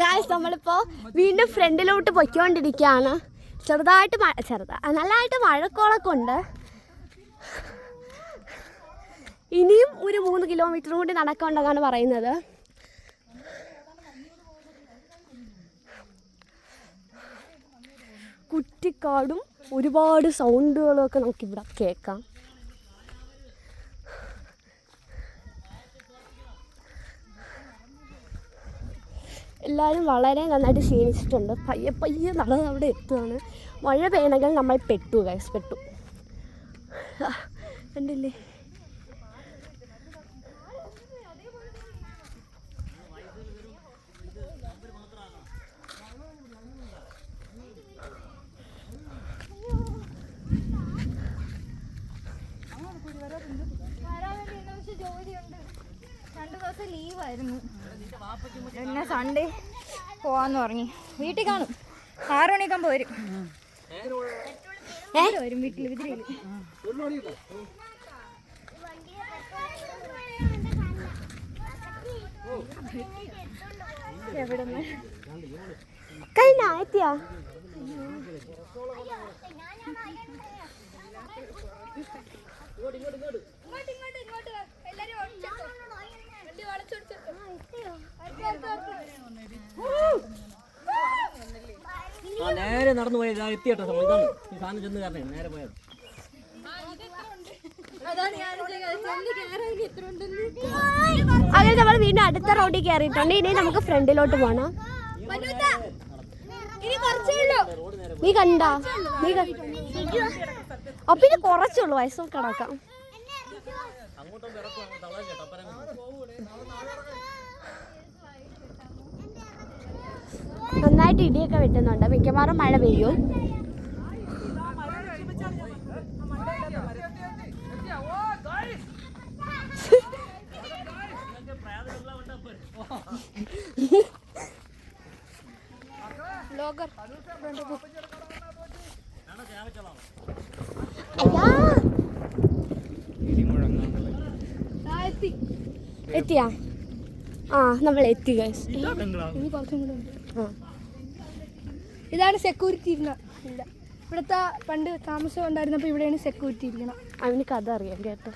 Guys നമ്മളിപ്പോ വീണ്ടും ഫ്രണ്ടിലോട്ട് പൊയ്ക്കൊണ്ടിരിക്കുകയാണ്. ചെറുതായിട്ട് ചെറുതാ നല്ലതായിട്ട് മഴക്കോളൊക്കെ ഉണ്ട്. ഇനിയും ഒരു മൂന്ന് കിലോമീറ്റർ കൂടി നടക്കണ്ടെന്നാണ് പറയുന്നത്. കുറ്റിക്കാടും ഒരുപാട് സൗണ്ടുകളും ഒക്കെ നമുക്കിവിടെ കേൾക്കാം. എല്ലാവരും വളരെ നന്നായിട്ട് ക്ഷീണിച്ചിട്ടുണ്ട്. പയ്യെ പയ്യെ നടന്ന് അവിടെ എത്തുകയാണ് മഴ പെയ്യണമെങ്കിൽ നമ്മൾ പെട്ടു ഗൈസ് പെട്ടു. കണ്ടില്ലേ? ജോലിയുണ്ട്. രണ്ടു ദിവസം ലീവായിരുന്നു എന്നെ സൺഡേ പോവാന്ന് പറഞ്ഞു. വീട്ടിൽ കാണും. ആറു മണിയാകുമ്പോ വരും. ഏ? വരും വീട്ടിൽ വിതിരയിൽ എവിടെ കഴിഞ്ഞ? എത്തിയാ ഇങ്ങോട്ട് ഇങ്ങോട്ട് ഇങ്ങോട്ട് വാ. എല്ലാരും ഒളിച്ചോട്ടോ. വണ്ടി വളച്ചൊടിച്ചോട്ടോ. അടുത്ത, അടുത്ത, അടുത്ത. ആ നേരെ നടന്നു പോയത് ഇതാ എത്തിയട്ടോ സംഭവം. ഇതാണ്. ഈ സാധനം ചെന്ന് കാരണം നേരെ പോയത്. ഇനി. അങ്ങനെ നമ്മൾ വീണ്ടും അടുത്ത റോഡിൽ കയറിയിട്ടുണ്ട്. ഇനി നമുക്ക് ഫ്രണ്ടിലോട്ട് പോണം. മനുത്താ, ഇനി കുറച്ചേ ഉള്ളൂ. നീ കണ്ട? നീ അപ്പൊ ഇത് കുറച്ചുള്ളൂ വയസ്സ് കിടക്കാം നന്നായിട്ട് ഇടിയൊക്കെ വെട്ടുന്നുണ്ട്. മിക്കവാറും മഴ പെയ്യും. ബ്ലോഗർ എത്തിയാ? ആ നമ്മൾ എത്തി ഗൈസ് ഇനി കുറച്ചും കൂടെ ഉണ്ട്. ആ. ഇതാണ് സെക്യൂരിറ്റി ഇരുന്ന ഇവിടെ. ഇവിടുത്തെ പണ്ട് താമസം ഉണ്ടായിരുന്നപ്പോൾ ഇവിടെയാണ് സെക്യൂരിറ്റി ഇരിക്കണം അവന് കഥ അറിയാം കേട്ടോ.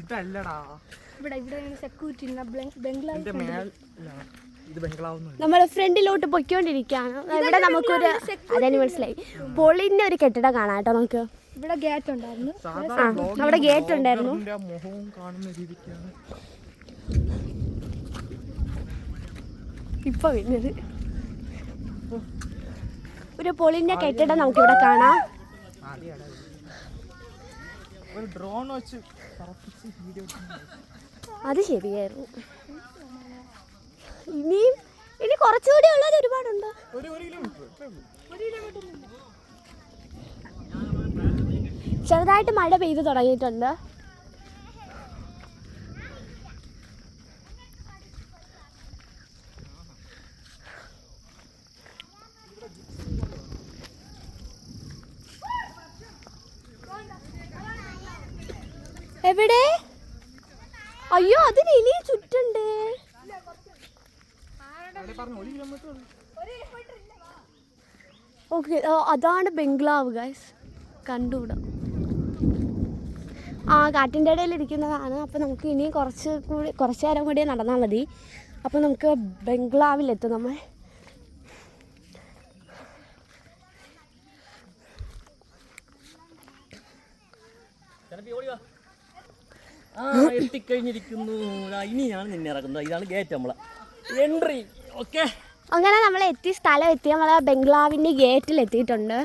ഇതല്ലടാ. ഇവിടെ ഇവിടെയാണ് സെക്യൂരിറ്റി ഇരുന്ന ബംഗ്ലാവ് നമ്മൾ ഫ്രണ്ടിലോട്ട് പൊയ്ക്കൊണ്ടിരിക്കുകയാണ്. ഇവിടെ നമുക്കൊരു അതെനിക്ക് മനസ്സിലായി. പൊളിന്റെ ഒരു കെട്ടിടം കാണാം കേട്ടോ നമുക്ക്. ഇവിടെ ഗേറ്റ് ഉണ്ടായിരുന്നു. അവിടെ ഗേറ്റ് ഉണ്ടായിരുന്നു. മുഖവും കാണുന്ന രീതിക്കാണ്. ഇപ്പൊ വരുന്നത്. ഒരു പൊളിന്റെ കെട്ടിടം നമുക്കിവിടെ കാണാം. അത് ശരിയായിരുന്നു. ഇനിയും ഇനി കുറച്ചുകൂടി ഉള്ളത് ഒരുപാടുണ്ട്? ചെറുതായിട്ട് മഴ പെയ്തു തുടങ്ങിയിട്ടുണ്ട്. എവിടെ? അയ്യോ അതിന് ഇനി ചുറ്റുണ്ട്. ഓക്കെ അതാണ് ബംഗ്ലാവ് ഗൈസ് കണ്ടുകൂടാ ആ കാറ്റിന്റെ ഇടയിൽ ഇരിക്കുന്നതാണ്. അപ്പോൾ നമുക്ക് ഇനി കുറച്ച് കൂടി കുറച്ച് നേരം കൂടി നടന്നാൽ മതി. അപ്പോൾ നമുക്ക് ബംഗ്ലാവിലെത്തും നമ്മൾ. ഓടി ആ എത്തിക്കഴിഞ്ഞിരിക്കുന്നു. ദാ ഇനിയാണ് നിന്നെ ഇറക്കുന്നത് ഇതാണ് ഗേറ്റ് നമ്മളെ. എൻട്രി ഓക്കെ അങ്ങനെ നമ്മൾ എത്തി സ്ഥലം എത്തി നമ്മളെ ബംഗ്ലാവിന്റെ ഗേറ്റിൽ എത്തിയിട്ടുണ്ട്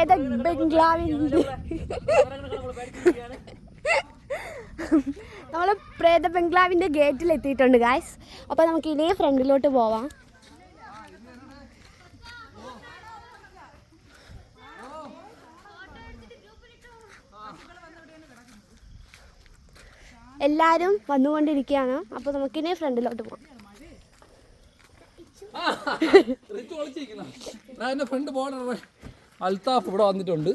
ഏത ബംഗ്ലാവിന്റെ? നമ്മൾ പ്രേത ബംഗ്ലാവിന്റെ ഗേറ്റിൽ എത്തിയിട്ടുണ്ട് ഗായ്സ് അപ്പോൾ നമുക്ക് ഇനിയും ഫ്രണ്ടിലോട്ട് പോവാം. എല്ലാവരും വന്നുകൊണ്ടിരിക്കുകയാണ്. അപ്പോൾ നമുക്കിനി ഫ്രണ്ടിലോട്ട് പോകാം ഫ്രണ്ട് ബോർഡർ അൽത്താഫ് ഇവിടെ വന്നിട്ടുണ്ട്.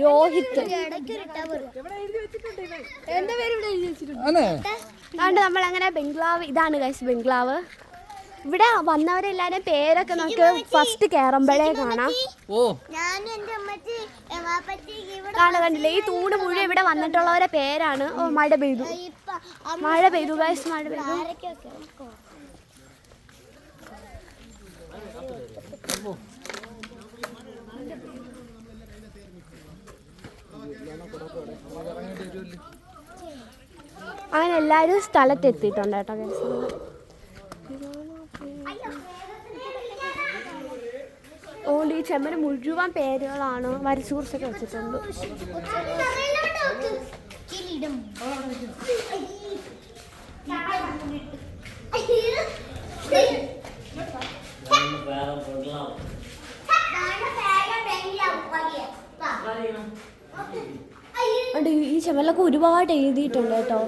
രോഹിത്. അതുകൊണ്ട് നമ്മൾ അങ്ങനെ ബംഗ്ലാവ് ഇതാണ് ഗൈസ് ബംഗ്ലാവ്. ഇവിടെ വന്നവരെല്ലാരും പേരൊക്കെ നമുക്ക് ഫസ്റ്റ് കയറുമ്പോഴേ കാണാം. കാണാൻ കണ്ടില്ലേ? ഈ തൂണ് മുഴുവൻ ഇവിടെ വന്നിട്ടുള്ളവരെ പേരാണ്. ഓ മഴ പെയ്തു. മഴ പെയ്തു ഗൈസ് മഴ പെയ്തു. അങ്ങനെ എല്ലാവരും സ്ഥലത്ത് എത്തിയിട്ടുണ്ട് കേട്ടോ അതുകൊണ്ട് ഈ ചെമ്മന് മുഴുവൻ പേരുകളാണ് വരച്ചുകുറിച്ചൊക്കെ വെച്ചിട്ടുണ്ട്. ഫ്രണ്ടിലാണ് അതുകൊണ്ട് ഈ ചെമ്മലൊക്കെ ഒരുപാട് എഴുതിയിട്ടുണ്ട് കേട്ടോ.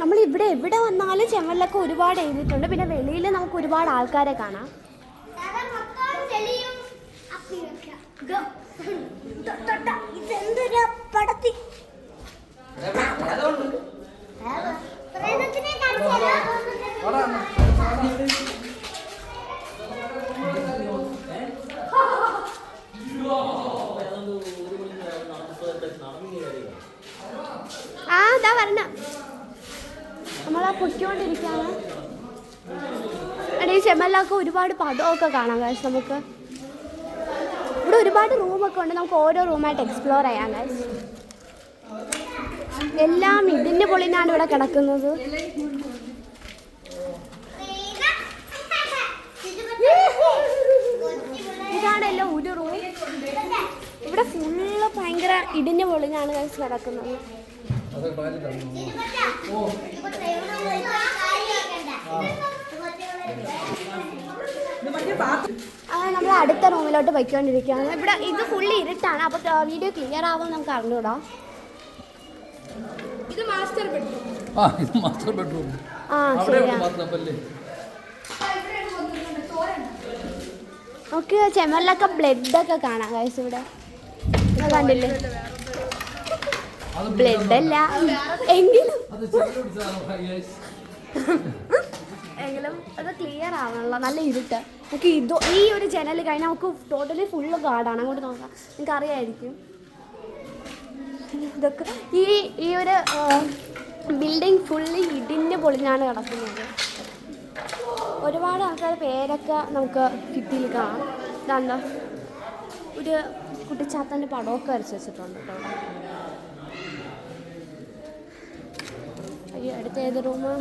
നമ്മൾ ഇവിടെ എവിടെ വന്നാലും ചെമ്മലിലൊക്കെ ഒരുപാട് എഴുതിയിട്ടുണ്ട്. പിന്നെ വെളിയിൽ നമുക്ക് ഒരുപാട് ആൾക്കാരെ കാണാം. പടത്തി വരണ നമ്മളാ പൊയ്ക്കൊണ്ടിരിക്കുകയാണ് എടാ ഈ ഒരുപാട് പടമൊക്കെ കാണാം കാശ് നമുക്ക്. ഇവിടെ ഒരുപാട് റൂമൊക്കെ ഉണ്ട്. നമുക്ക് ഓരോ റൂമായിട്ട് എക്സ്പ്ലോർ ചെയ്യാം കാശ് എല്ലാം ഇതിന്റെ പൊളിനാണ് ഇവിടെ കിടക്കുന്നത്. ഇതാണല്ലോ ഒരു റൂം ഇവിടെ ഫുള്ള് ഭയങ്കര ഇടിഞ്ഞ പൊളിഞ്ഞാണ് കഴിച്ച് കിടക്കുന്നത്. നമ്മൾ അടുത്ത റൂമിലോട്ട് പോയിക്കൊണ്ടിരിക്കുകയാണ്. ഇവിടെ ഇത് ഫുള്ളി ഇരുട്ടാണ്. അപ്പോൾ വീഡിയോ ക്ലിയർ ആവും നമുക്ക് അറിഞ്ഞൂടാ ആ ഇത് മാസ്റ്റർ ബെഡ്റൂം. ആ അവിടെ ശരിയാ. മാത്രമല്ലേ നമുക്ക് ചെമ്മലിലൊക്കെ ബ്ലഡൊക്കെ കാണാം ഇവിടെ. കണ്ടില്ലേ? ബ്ലഡ് അല്ല എങ്കിലും. എങ്കിലും അത് ക്ലിയർ ആവണല്ലോ നല്ല ഇരുട്ട്. നമുക്ക് ഇത് ഈ ഒരു ജനൽ കഴിഞ്ഞാൽ നമുക്ക് ടോട്ടലി ഫുള്ള് കാടാണ് അങ്ങോട്ട് നോക്കാം. നിങ്ങൾക്ക് അറിയായിരിക്കും. ഇതൊക്കെ ഈ ഈ ഒരു ബിൽഡിംഗ് ഫുള്ള് ഇടിഞ്ഞ് പൊളിഞ്ഞാണ് കിടക്കുന്നത്. ഒരുപാട് ആൾക്കാർ പേരൊക്കെ നമുക്ക് ഭിത്തിയിൽ കാണാം. ഇതാണ്ടോ ഒരു കുട്ടിച്ചാത്തന്റെ പടമൊക്കെ വരച്ച് വെച്ചിട്ടുണ്ട് കേട്ടോ ഇവിടെ. അയ്യോ അടുത്ത ഏത് റൂമ്